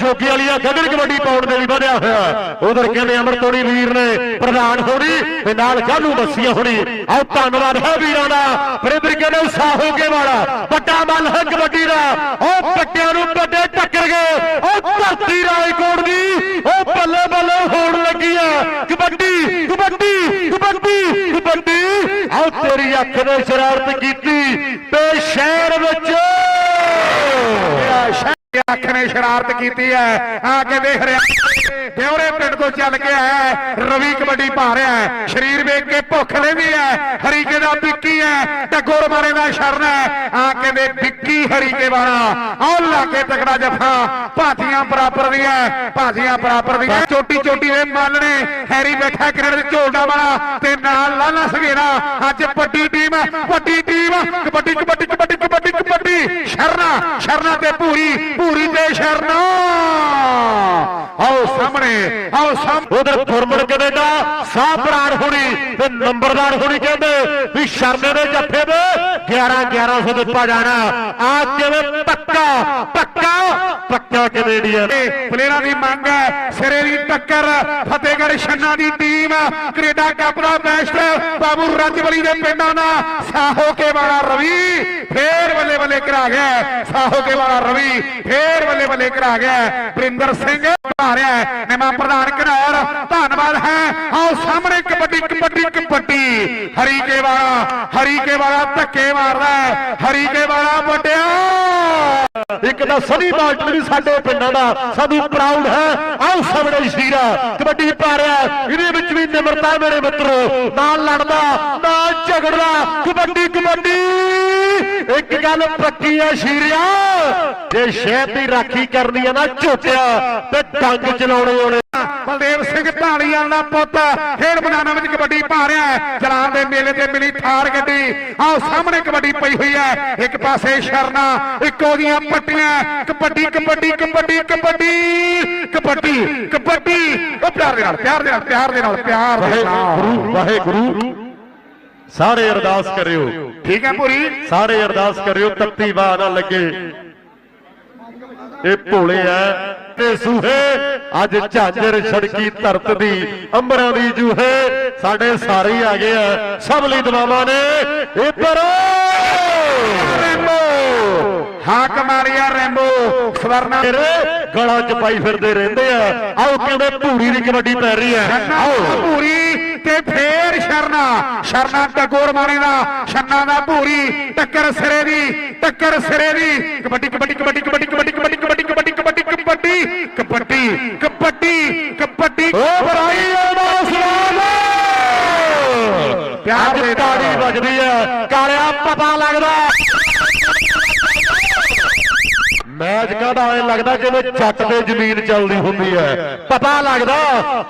ਜੋਗੀ ਵਾਲੀ ਆ, ਗਗਨ ਕਬੱਡੀ ਪਾਉਣ ਦੇ ਲਈ ਵਧਿਆ ਹੋਇਆ ਉਧਰ ਕਹਿੰਦੇ ਅਮਰਤੋੜੀ ਵੀਰ ਨੇ ਪ੍ਰਧਾਨ ਹੋਣੀ ਤੇ ਨਾਲ ਗਾਲੂ ਮੱਸੀਆਂ ਹੋਣੀ। ਆਓ ਧੰਨਵਾਦ ਹੈ ਵੀਰਾਂ ਦਾ। ਫਿਰ ਇਧਰ ਕਹਿੰਦੇ ਸਾਹੋਗੇ ਵਾਲਾ। ਵੱਡਾ ਮੱਲ ਹੈ ਕਬੱਡੀ ਦਾ। ਉਹ ਪੱਟਿਆਂ ਨੂੰ ਵੱਡੇ ਟੱਕਰ ਗਏ। ਉਹ ਧਰਤੀ ਰਾਏਕੋਟ ਦੀ, ਉਹ ਬੱਲੇ ਬੱਲੇ ਹੋਣ ਲੱਗੀ ਆ। ਕਬੱਡੀ ਕਬੱਡੀ ਕਬੱਡੀ ਕਬੱਡੀ। ਆਓ ਤੇਰੀ ਅੱਖ ਨੇ ਸ਼ਰਾਰਤ ਕੀਤੀ। ਤੇ ਸ਼ਹਿਰ ਵਿੱਚ ਅੱਖ ਨੇ ਸ਼ਰਾਰਤ ਕੀਤੀ ਹੈ। ਆ ਕੇ ਦੇਖ ਰਿਹਾ। ਦਿਉਰੇ ਪਿੰਡ ਤੋਂ ਚੱਲ ਕੇ ਆਇਆ ਰਵੀ ਕਬੱਡੀ ਪਾ ਰਿਹਾ ਹੈ। ਸਰੀਰ ਵੇਖ ਕੇ ਭੁੱਖ ਲੈਂਦੀ ਹੈ। ਹਰੀਕੇ ਦਾ ਵਿੱਕੀ ਹੈ। ਟਗੋਰ ਮਾਰੇ ਦਾ ਸ਼ਰਨ ਹੈ। ਆ ਕੇ ਦੇ ਵਿੱਕੀ ਹਰੀਕੇ ਵਾਲਾ। ਆਹ ਲਾ ਕੇ ਤਕੜਾ ਜਫਾ। ਭਾਜੀਆਂ ਬਰਾਬਰ ਦੀਆਂ ਭਾਜੀਆਂ ਬਰਾਬਰ ਦੀਆਂ ਚੋਟੀ ਚੋਟੀ ਦੇ ਮੱਲ ਨੇ। ਹੈਰੀ ਬੈਠਾ ਕਿਰੜ ਦੇ ਝੋਲਦਾ ਵਾਲਾ। ਤੇ ਨਾਲ ਲਾਲਾ ਸਵੇਰਾ। ਅੱਜ ਵੱਡੀ ਟੀਮ ਵੱਡੀ ਟੀਮ ਕਬੱਡੀ ਕਬੱਡੀ ਕਬੱਡੀ ਕਬੱਡੀ ਕਬੱਡੀ ਸ਼ਰਨਾ ਸ਼ਰਨਾ ਤੇ ਪੂਰੀ ਪੂਰੀ ਤੇ ਸ਼ਰਨਾ। ਆਓ ਸਾਹਮਣੇ ਆਓ ਸਾਹਮਣੇ। ਉਧਰ ਫੁਰਮਨ ਕੈਨੇਡਾ ਸਾਹ ਪ੍ਰਾਣ ਹੋਣੀ ਤੇ ਨੰਬਰਦਾਰ ਹੋਣੀ ਕਹਿੰਦੇ ਵੀ ਸ਼ਰਮੇ ਦੇ ਜੱਫੇ ਦੇ 11 1100 ਦਿੱਤਾ ਜਾਣਾ। ਆ ਕਿਵੇਂ ਪੱਕਾ ਪੱਕਾ ਪੱਕਾ ਕੈਨੇਡੀਅਨ ਪਲੇਅਰਾਂ ਦੀ ਮੰਗ ਹੈ ਸਿਰੇ ਦੀ ਟੱਕਰ ਫਤਿਹਗੜ੍ਹ ਛੰਨਾ ਦੀ ਟੀਮ ਕੈਨੇਡਾ ਕੱਪ ਦਾ ਬੈਸਟ ਬਾਬੂ ਰੱਜਵਲੀ ਦੇ ਪਿੰਡਾਂ ਦਾ ਸਾਹੋ ਕੇ ਵਾਲਾ ਰਵੀ। ਫੇਰ ਬੱਲੇ ਬੱਲੇ ਕਰਾ ਗਿਆ ਸਾਹੋ ਕੇ ਵਾਲਾ ਰਵੀ ਫੇਰ ਬੱਲੇ ਬੱਲੇ ਕਰਾ ਗਿਆ ਪ੍ਰਿੰਦਰ ਸਿੰਘ ਆ ਨਿਮਾ ਪ੍ਰਧਾਨ ਘਨੌਰ ਧੰਨਵਾਦ ਹੈ। ਆਓ ਸਾਹਮਣੇ ਕਬੱਡੀ ਕਬੱਡੀ ਕਬੱਡੀ। ਹਰੀਕੇ ਵਾਲਾ ਹਰੀਕੇ ਵਾਲਾ ਧੱਕੇ ਮਾਰਦਾ ਹਰੀਕੇ ਵਾਲਾ ਵੱਡਿਆ। ਇੱਕ ਤਾਂ ਸਦੀ ਬਾਲਟਨ ਵੀ ਸਾਡੇ ਪਿੰਡਾਂ ਦਾ। ਸਾਨੂੰ ਪ੍ਰਾਊਡ ਹੈ। ਆਓ ਸਾਹਮਣੇ ਸ਼ੀਰਾ। ਕਬੱਡੀ ਭਾਰਿਆ ਇਹਦੇ ਵਿੱਚ ਵੀ ਨਿਮਰਤਾ ਮੇਰੇ ਮਿੱਤਰੋ। ਨਾਲ ਲੜਦਾ, ਨਾਲ ਝਗੜਦਾ। ਕਬੱਡੀ ਕਬੱਡੀ। ਇੱਕ ਗੱਲ ਪੱਕੀ ਆ ਸ਼ੀਰਿਆ ਜੇ ਸ਼ਹਿਰ ਦੀ ਰਾਖੀ ਕਰਨੀ ਆ ਨਾ ਝੋਟਿਆ ਤੇ ਡੰਗ ਚਲਾਉਣੇ ਆਉਣੇ ਬਲਦੇਵ ਸਿੰਘ ਢਾਲੀਵਾਲ ਦਾ ਪੁੱਤ ਖੇਡ ਮੈਦਾਨਾਂ ਵਿੱਚ ਕਬੱਡੀ ਪਾ ਰਿਹਾ ਹੈ। ਜਲਾਨ ਦੇ ਮੇਲੇ ਤੇ ਮਿਲੀ ਥਾਰ ਗੱਡੀ। ਆਓ ਸਾਹਮਣੇ ਕਬੱਡੀ ਪਈ ਹੋਈ ਹੈ। ਇੱਕ ਪਾਸੇ ਸ਼ਰਨਾ ਇੱਕੋ ਦੀਆਂ ਪੱਟੀਆਂ। ਕਬੱਡੀ ਕਬੱਡੀ ਕਬੱਡੀ ਕਬੱਡੀ ਕਬੱਡੀ ਕਬੱਡੀ। ਉਹ ਪਿਆਰ ਦੇ ਨਾਲ ਪਿਆਰ ਦੇ ਨਾਲ ਪਿਆਰ ਦੇ ਨਾਲ ਪਿਆਰ ਦੇ ਨਾਲ। ਵਾਹਿਗੁਰੂ ਵਾਹਿਗੁਰੂ। ਸਾਰੇ ਅਰਦਾਸ ਕਰਿਓ। ਠੀਕ ਹੈ ਪੂਰੀ? ਸਾਰੇ ਅਰਦਾਸ ਕਰਿਓ ਤੱਤੀ ਬਾਹ ਨਾ ਲੱਗੇ। ਇਹ ਭੋਲੇ ਐ ਤੇ ਸੂਹੇ ਅੱਜ ਝਾਂਜਰ ਛੜਕੀ ਧਰਤ ਦੀ ਅੰਬਰਾਂ ਦੀ ਜੂਹੇ ਸਾਡੇ ਸਾਰੇ ਆ ਗਏ ਆ ਸਭ ਲਈ ਦਵਾਵਾਂ ਨੇ ਇੱਧਰ ਰੈਂਬੋ! ਹਾਕ ਮਾਰਿਆ ਰੈਂਬੋ ਸਵਰਨਾ ਤੇਰੇ ਗਲਾਂ 'ਚ ਪਾਈ ਫਿਰਦੇ ਰਹਿੰਦੇ ਆ ਆਓ ਕਿਵੇਂ ਭੂਰੀ ਦੀ ਕਬੱਡੀ ਪੈ ਰਹੀ ਛੰਨਾ ਆਓ। ਭੂਰੀ ਤੇ ਫੇਰ ਸ਼ਰਨਾ ਸ਼ਰਨਾ ਟਗੋਰ ਮਾਰੇ ਦਾ ਛੰਨਾ ਦਾ ਭੂਰੀ ਟੱਕਰ ਸਿਰੇ ਦੀ ਟੱਕਰ ਸਿਰੇ ਦੀ ਕਬੱਡੀ ਕਬੱਡੀ ਕਬੱਡੀ ਕਬੱਡੀ ਕਬੱਡੀ ਕਬੱਡੀ ਕਬੱਡੀ ਕਬੱਡੀ ਕਬੱਡੀ ਕਬੱਡੀ ਕਬੱਡੀ ਕਬੱਡੀ ਕਬੱਡੀ ਓ ਬਰਾਈ ਆਵਾ ਸਲਾਮ ਪਿਆਰ ਦੇ ਤਾੜੀ ਵੱਜਦੀ ਆ ਕਾਲਿਆ ਪਤਾ ਲੱਗਦਾ ਮੈਚ ਕਾਹਦਾ? ਐ ਲੱਗਦਾ ਜਿਵੇਂ ਚੱਟ ਤੇ ਜ਼ਮੀਨ ਚੱਲਦੀ ਹੁੰਦੀ ਹੈ। ਪਤਾ ਲੱਗਦਾ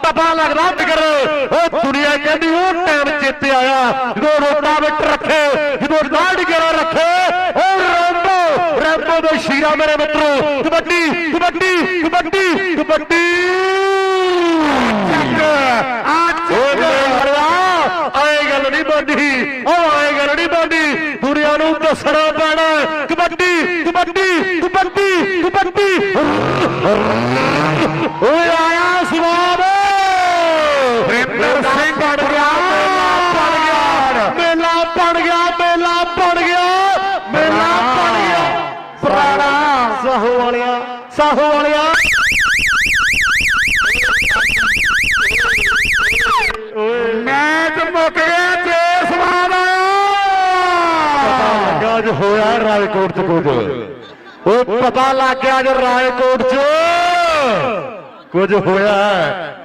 ਪਤਾ ਲੱਗਦਾ ਫਿਕਰ। ਉਹ ਦੁਨੀਆ ਕਹਿੰਦੀ ਉਹ ਟਾਈਮ ਚੇਤੇ ਆਇਆ, ਜਦੋਂ ਰੋਟਾਵੇਟਰ ਰੱਖੇ, ਜਦੋਂ ਡਾਢ ਗੇਰਾ ਰੱਖੇ। ਉਹ ਰੈਂਬੋ ਰੈਂਬੋ ਦੇ ਸ਼ੀਰਾ ਮੇਰੇ ਮਿੱਤਰੋ, ਕਬੱਡੀ ਕਬੱਡੀ ਕਬੱਡੀ ਕਬੱਡੀ। ਆ ਓਏ ਗੱਲ ਨਹੀਂ ਬਣਦੀ। ਉਹ ਆਏ ਗੱਲ ਨਹੀਂ ਬਣਦੀ। ਦੁਨੀਆ ਨੂੰ ਦੱਸਣਾ ਕਬੱਡੀ ਕਬੱਡੀ ਕਬੱਡੀ ਓਏ ਆਇਆ ਸਵਾਬ ਵਰਿੰਦਰ ਸਿੰਘ ਗਿਆ ਮੇਲਾ ਬਣ ਗਿਆ। ਮੇਲਾ ਬਣ ਗਿਆ ਮੇਲਾ ਬਣ ਗਿਆ। ਪੁਰਾਣਾ ਸਾਹੋ ਵਾਲਿਆ ਸਾਹੋ ਵਾਲਿਆ ਮੈਚ ਮੁੱਕ ਗਿਆ ਤੇ ਸਵਾਦ ਆਇਆ ਲੱਗਾ ਅੱਜ ਹੋਇਆ ਰਾਏਕੋਟ ਚ ਕੁਝ? ਉਹ ਪਤਾ ਲੱਗ ਗਿਆ ਅੱਜ ਰਾਏਕੋਟ ਚ ਕੁਝ ਹੋਇਆ।